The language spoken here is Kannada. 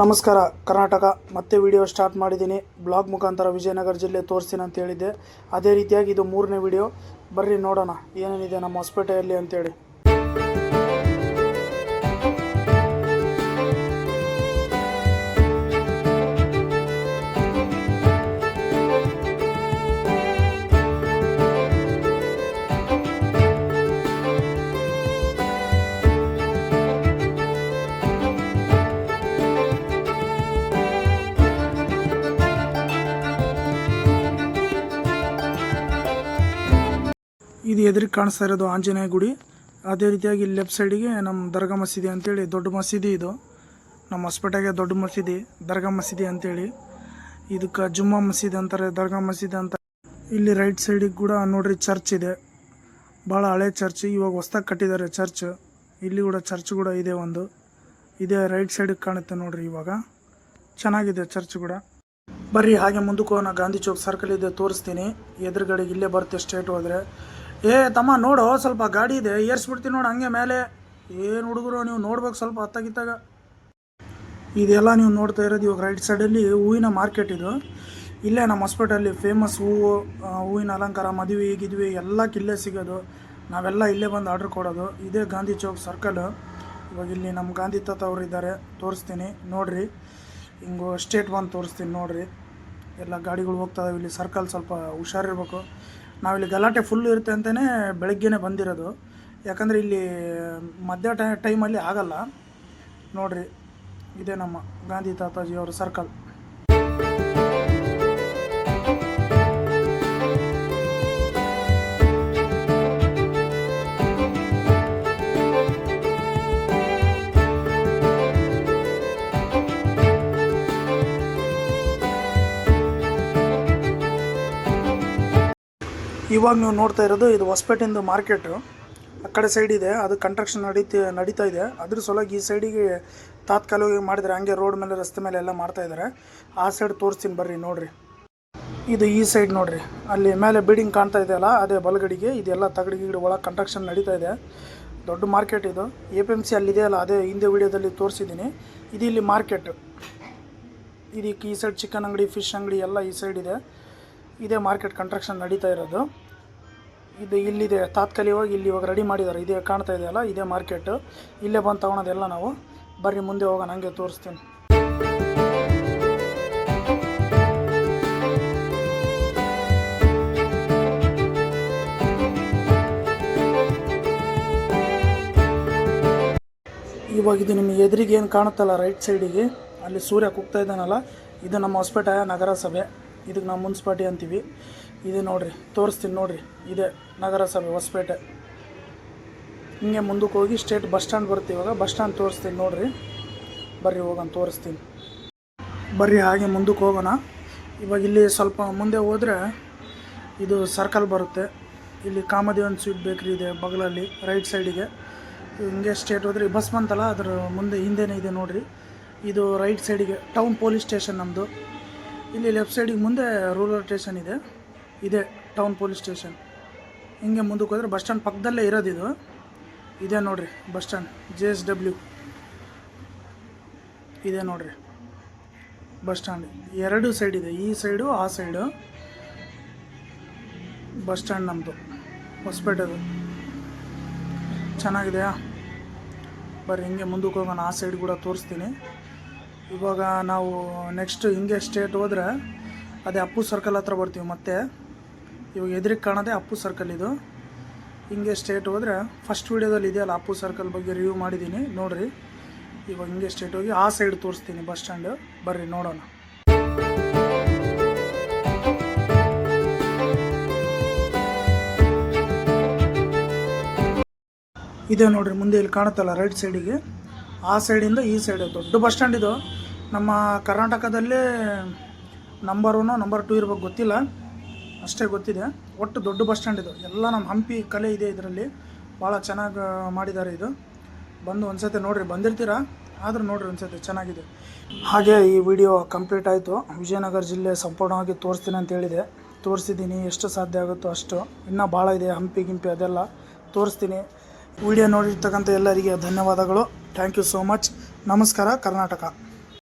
ನಮಸ್ಕಾರ. ಕರ್ನಾಟಕ, ಮತ್ತೆ ವಿಡಿಯೋ ಸ್ಟಾರ್ಟ್ ಮಾಡಿದ್ದೀನಿ. ಬ್ಲಾಗ್ ಮುಖಾಂತರ ವಿಜಯನಗರ ಜಿಲ್ಲೆ ತೋರಿಸ್ತೀನಿ ಅಂತ ಹೇಳಿದ್ದೆ. ಅದೇ ರೀತಿಯಾಗಿ ಇದು ಮೂರನೇ ವಿಡಿಯೋ ಬರ್ರಿ ನೋಡೋಣ. ಏನೇನಿದೆ ನಮ್ಮ ಹೊಸಪೇಟೆಯಲ್ಲಿ ಅಂತೇಳಿ. ಇದು ಎದುರಿಗೆ ಕಾಣಿಸ್ತಾ ಇರೋದು ಆಂಜನೇಯ ಗುಡಿ. ಅದೇ ರೀತಿಯಾಗಿ ಲೆಫ್ಟ್ ಸೈಡಿಗೆ ನಮ್ಮ ದರ್ಗಾ ಮಸೀದಿ ಅಂತೇಳಿ ದೊಡ್ಡ ಮಸೀದಿ ಇದು. ನಮ್ಮ ಹೊಸಪೇಟೆಗೆ ದೊಡ್ಡ ಮಸೀದಿ, ದರ್ಗಾ ಮಸೀದಿ ಅಂತೇಳಿ. ಇದಕ್ಕೆ ಜುಮ್ಮಾ ಮಸೀದಿ ಅಂತಾರೆ, ದರ್ಗಾ ಮಸೀದಿ ಅಂತ ಇಲ್ಲಿ ರೈಟ್ ಸೈಡಿಗೆ ಕೂಡ ನೋಡ್ರಿ ಚರ್ಚ್ ಇದೆ. ಭಾಳ ಹಳೆ ಚರ್ಚ್ ಇವಾಗ ಹೊಸ್ದಾಗಿ ಕಟ್ಟಿದ್ದಾರೆ ಚರ್ಚ್ ಇಲ್ಲಿ ಕೂಡ ಚರ್ಚ್ ಕೂಡ ಇದೆ ಒಂದು. ಇದೇ ರೈಟ್ ಸೈಡಿಗೆ ಕಾಣುತ್ತೆ ನೋಡ್ರಿ ಇವಾಗ. ಚೆನ್ನಾಗಿದೆ ಚರ್ಚ್ ಕೂಡ. ಬರ್ರಿ, ಹಾಗೆ ಮುಂದಕ್ಕೆ ಹೋಗೋಣ ಗಾಂಧಿ ಚೌಕ್ ಸರ್ಕಲ್ ಇದೆ, ತೋರಿಸ್ತೀನಿ. ಎದುರುಗಡೆಗೆ ಇಲ್ಲೇ ಬರುತ್ತೆ ಸ್ಟೇಟ್ ಹೋದ್ರೆ. ಏ, ತಮ್ಮ, ನೋಡು, ಸ್ವಲ್ಪ ಗಾಡಿ ಇದೆ. ಏರ್ಸ್ಬಿಡ್ತೀನಿ ನೋಡು, ಹಂಗೆ ಮೇಲೆ. ಏನು ಹುಡುಗರು, ನೀವು ನೋಡ್ಬೇಕು ಸ್ವಲ್ಪ ಹತ್ತಾಗಿತ್ತಾಗ ಇದೆಲ್ಲ ನೀವು ನೋಡ್ತಾ ಇರೋದು ಇವಾಗ ರೈಟ್ ಸೈಡಲ್ಲಿ ಹೂವಿನ ಮಾರ್ಕೆಟ್ ಇದು. ಇಲ್ಲೇ ನಮ್ಮ ಹಾಸ್ಪಿಟಲ್ಲಿ ಫೇಮಸ್ ಹೂವು ಹೂವಿನ ಅಲಂಕಾರ, ಮದುವೆ ಗಿದ್ವಿ ಎಲ್ಲ ಇಲ್ಲೇ ಸಿಗೋದು. ನಾವೆಲ್ಲ ಇಲ್ಲೇ ಬಂದು ಆರ್ಡ್ರ್ ಕೊಡೋದು. ಇದೇ ಗಾಂಧಿ ಚೌಕ್ ಸರ್ಕಲ್ ಇವಾಗ ಇಲ್ಲಿ ನಮ್ಮ ಗಾಂಧಿ ತಾತ ಅವರು ಇದ್ದಾರೆ. ತೋರಿಸ್ತೀನಿ, ನೋಡಿರಿ. ಹಿಂಗು ಸ್ಟೇಟ್ ಬಂದು ತೋರಿಸ್ತೀನಿ, ನೋಡಿರಿ. ಎಲ್ಲ ಗಾಡಿಗಳು ಹೋಗ್ತಾ ಇಲ್ಲಿ ಸರ್ಕಲ್ ಸ್ವಲ್ಪ ಹುಷಾರಿರ್ಬೇಕು. ನಾವಿಲ್ಲಿ ಗಲಾಟೆ ಫುಲ್ ಇರುತ್ತೆ ಅಂತಲೇ ಬೆಳಗ್ಗೆನೇ ಬಂದಿರೋದು. ಯಾಕಂದರೆ ಇಲ್ಲಿ ಮಧ್ಯ ಟೈಮಲ್ಲಿ ಆಗಲ್ಲ. ನೋಡಿರಿ, ಇದೇ ನಮ್ಮ ಗಾಂಧಿ ತಾತಾಜಿಯವರ ಸರ್ಕಲ್ ಇವಾಗ ನೀವು ನೋಡ್ತಾ ಇರೋದು ಇದು ಹೊಸಪೇಟೆಯಿಂದ ಮಾರ್ಕೆಟು ಆ ಕಡೆ ಸೈಡ್ ಇದೆ, ಅದು ಕಂಟ್ರಕ್ಷನ್ ನಡೀತಿ ನಡೀತಾ ಇದೆ. ಅದ್ರ ಸಲುವಾಗಿ ಈ ಸೈಡಿಗೆ ತಾತ್ಕಾಲಿಕವಾಗಿ ಮಾಡಿದರೆ ಹಂಗೆ ರೋಡ್ ಮೇಲೆ, ರಸ್ತೆ ಮೇಲೆ ಎಲ್ಲ ಮಾಡ್ತಾ ಇದ್ದಾರೆ ಆ ಸೈಡ್ ತೋರಿಸ್ತೀನಿ ಬರ್ರಿ ನೋಡಿರಿ. ಇದು ಈ ಸೈಡ್ ನೋಡಿರಿ. ಅಲ್ಲಿ ಮೇಲೆ ಬಿಲ್ಡಿಂಗ್ ಕಾಣ್ತಾ ಇದೆಯಲ್ಲ, ಅದೇ ಬಲಗಡಿಗೆ, ಇದೆಲ್ಲ ತಗಡಿ ಗಿಡ ಒಳಗೆ ಕಂಟ್ರಕ್ಷನ್ ನಡೀತಾ ಇದೆ. ದೊಡ್ಡ ಮಾರ್ಕೆಟ್ ಇದು. ಎ ಪಿ ಎಂ ಸಿ ಅಲ್ಲಿದೆಯಲ್ಲ ಅದೇ ಹಿಂದೆ ವಿಡಿಯೋದಲ್ಲಿ ತೋರಿಸಿದ್ದೀನಿ. ಇದು ಇಲ್ಲಿ ಮಾರ್ಕೆಟ್ ಇದಕ್ಕೆ ಈ ಸೈಡ್ ಚಿಕನ್ ಅಂಗಡಿ ಫಿಶ್ ಅಂಗಡಿ ಎಲ್ಲ ಈ ಸೈಡ್ ಇದೆ. ಇದೇ ಮಾರ್ಕೆಟ್ ಕಂಟ್ರಕ್ಷನ್ ನಡೀತಾ ಇರೋದು. ಇದು ಇಲ್ಲಿದೆ, ತಾತ್ಕಾಲಿಕವಾಗಿ ಇಲ್ಲಿ ಇವಾಗ ರೆಡಿ ಮಾಡಿದ್ದಾರೆ. ಇದೇ ಕಾಣ್ತಾ ಇದೆಯಲ್ಲ ಇದೇ ಮಾರ್ಕೆಟ್. ಇಲ್ಲೇ ಬಂದು ತೊಗೊಳೋದೆಲ್ಲ ನಾವು. ಬರ್ರಿ, ಮುಂದೆ ಹೋಗೋಣ, ಹಂಗೆ ತೋರಿಸ್ತೀನಿ. ಇವಾಗ ಇದು ನಿಮಗೆ ಎದುರಿಗೆ ಏನು ಕಾಣುತ್ತಲ್ಲ ರೈಟ್ ಸೈಡಿಗೆ ಅಲ್ಲಿ ಸೂರ್ಯ ಕುಗ್ತಾ ಇದ್ದಾನಲ್ಲ, ಇದು ನಮ್ಮ ಹೊಸಪೇಟೆ ನಗರಸಭೆ. ಇದಕ್ಕೆ ನಾವು ಮುನ್ಸಿಪಾಲ್ಟಿ ಅಂತೀವಿ. ಇದೆ ನೋಡ್ರಿ, ತೋರಿಸ್ತೀನಿ ನೋಡ್ರಿ, ಇದೆ ನಗರಸಭೆ, ಹೊಸಪೇಟೆ. ಹಿಂಗೆ ಮುಂದಕ್ಕೆ ಹೋಗಿ ಸ್ಟೇಟ್ ಬಸ್ ಸ್ಟ್ಯಾಂಡ್ ಬರುತ್ತೆ ಇವಾಗ. ಬಸ್ ಸ್ಟ್ಯಾಂಡ್ ತೋರಿಸ್ತೀನಿ ನೋಡ್ರಿ. ಬರ್ರಿ, ಹೋಗೋಣ, ತೋರಿಸ್ತೀನಿ. ಬರ್ರಿ, ಹಾಗೆ ಮುಂದಕ್ಕೆ ಹೋಗೋಣ. ಇವಾಗ ಇಲ್ಲಿ ಸ್ವಲ್ಪ ಮುಂದೆ ಹೋದರೆ ಇದು ಸರ್ಕಲ್ ಬರುತ್ತೆ. ಇಲ್ಲಿ ಕಾಮದೇವನ್ ಸ್ವೀಟ್ ಬೇಕ್ರಿ ಇದೆ ಬಗಲಲ್ಲಿ ರೈಟ್ ಸೈಡಿಗೆ ಹಿಂಗೆ ಸ್ಟೇಟ್ ಹೋದ್ರೆ ಬಸ್ ಬಂತಲ್ಲ, ಅದರ ಮುಂದೆ ಹಿಂದೆನೇ ಇದೆ ನೋಡಿರಿ. ಇದು ರೈಟ್ ಸೈಡಿಗೆ ಟೌನ್ ಪೊಲೀಸ್ ಸ್ಟೇಷನ್ ನಮ್ಮದು ಇಲ್ಲಿ ಲೆಫ್ಟ್ ಸೈಡಿಗೆ ಮುಂದೆ ರೂರಲ್ ಸ್ಟೇಷನ್ ಇದೆ. ಇದೆ ಟೌನ್ ಪೊಲೀಸ್ ಸ್ಟೇಷನ್ ಹಿಂಗೆ ಮುಂದಕ್ಕೆ ಹೋದರೆ ಬಸ್ ಸ್ಟ್ಯಾಂಡ್ ಪಕ್ಕದಲ್ಲೇ ಇರೋದಿದು ಇದೆ. ನೋಡ್ರಿ bus stand J S W ಇದೆ ನೋಡ್ರಿ ಬಸ್ ಸ್ಟ್ಯಾಂಡ್ ಎರಡು ಸೈಡ್ ಇದೆ, ಈ ಸೈಡು ಆ ಸೈಡು ಬಸ್ ಸ್ಟ್ಯಾಂಡ್ ನಮ್ಮದು ಹೊಸಪೇಟೆದು. ಚೆನ್ನಾಗಿದೆಯಾ? ಬರ್ರಿ, ಹಿಂಗೆ ಮುಂದಕ್ಕೆ ಹೋಗೋಣ, ಆ ಸೈಡ್ ಕೂಡ ತೋರಿಸ್ತೀನಿ. ಇವಾಗ ನಾವು ನೆಕ್ಸ್ಟ್ ಹಿಂಗೆ ಸ್ಟೇಟ್ ಹೋದರೆ ಅದೇ ಅಪ್ಪು ಸರ್ಕಲ್ ಹತ್ರ ಬರ್ತೀವಿ ಮತ್ತೆ. ಇವಾಗ ಎದುರಿಗೆ ಕಾಣೋದೇ ಅಪ್ಪು ಸರ್ಕಲ್ ಇದು. ಹಿಂಗೆ ಸ್ಟೇಟ್ ಹೋದರೆ ಫಸ್ಟ್ ವೀಡಿಯೋದಲ್ಲಿ ಇದೆಯಲ್ಲ ಅಪ್ಪು ಸರ್ಕಲ್ ಬಗ್ಗೆ ರಿವ್ಯೂ ಮಾಡಿದ್ದೀನಿ ನೋಡಿರಿ. ಇವಾಗ ಹಿಂಗೆ ಸ್ಟೇಟ್ ಹೋಗಿ ಆ ಸೈಡ್ ತೋರಿಸ್ತೀನಿ ಬಸ್ ಸ್ಟ್ಯಾಂಡು ಬರ್ರಿ ನೋಡೋಣ. ಇದೆ ನೋಡ್ರಿ, ಮುಂದೆ ಇಲ್ಲಿ ಕಾಣುತ್ತಲ್ಲ ರೈಟ್ ಸೈಡಿಗೆ ಆ ಸೈಡಿಂದ ಈ ಸೈಡ್, ದೊಡ್ಡ ಬಸ್ ಸ್ಟ್ಯಾಂಡ್ ಇದು. ನಮ್ಮ ಕರ್ನಾಟಕದಲ್ಲೇ ನಂಬರ್ ಒನ್ನು ನಂಬರ್ ಟೂ ಇರ್ಬೇಕು, ಗೊತ್ತಿಲ್ಲ. ಅಷ್ಟೇ ಗೊತ್ತಿದೆ. ಒಟ್ಟು ದೊಡ್ಡ ಬಸ್ ಸ್ಟ್ಯಾಂಡ್ ಇದು. ಎಲ್ಲ ನಮ್ಮ ಹಂಪಿ ಕಲೆ ಇದೆ ಇದರಲ್ಲಿ. ಭಾಳ ಚೆನ್ನಾಗಿ ಮಾಡಿದ್ದಾರೆ ಇದು. ಬಂದು ಒಂದ್ಸತಿ ನೋಡ್ರಿ. ಬಂದಿರ್ತೀರಾ? ಆದರೂ ನೋಡ್ರಿ ಒಂದ್ಸತಿ. ಚೆನ್ನಾಗಿದೆ. ಹಾಗೆ ಈ ವಿಡಿಯೋ ಕಂಪ್ಲೀಟ್ ಆಯಿತು. ವಿಜಯನಗರ ಜಿಲ್ಲೆ ಸಂಪೂರ್ಣವಾಗಿ ತೋರಿಸ್ತೀನಿ ಅಂತ ಹೇಳಿದೆ. ತೋರಿಸಿದ್ದೀನಿ. ಎಷ್ಟು ಸಾಧ್ಯ ಆಗುತ್ತೋ ಅಷ್ಟು. ಇನ್ನೂ ಭಾಳ ಇದೆ. ಹಂಪಿ ಗಿಂಪಿ ಅದೆಲ್ಲ ತೋರಿಸ್ತೀನಿ. ವಿಡಿಯೋ ನೋಡಿರ್ತಕ್ಕಂಥ ಎಲ್ಲರಿಗೆ ಧನ್ಯವಾದಗಳು. ಥ್ಯಾಂಕ್ ಯು ಸೋ ಮಚ್ ನಮಸ್ಕಾರ. ಕರ್ನಾಟಕ.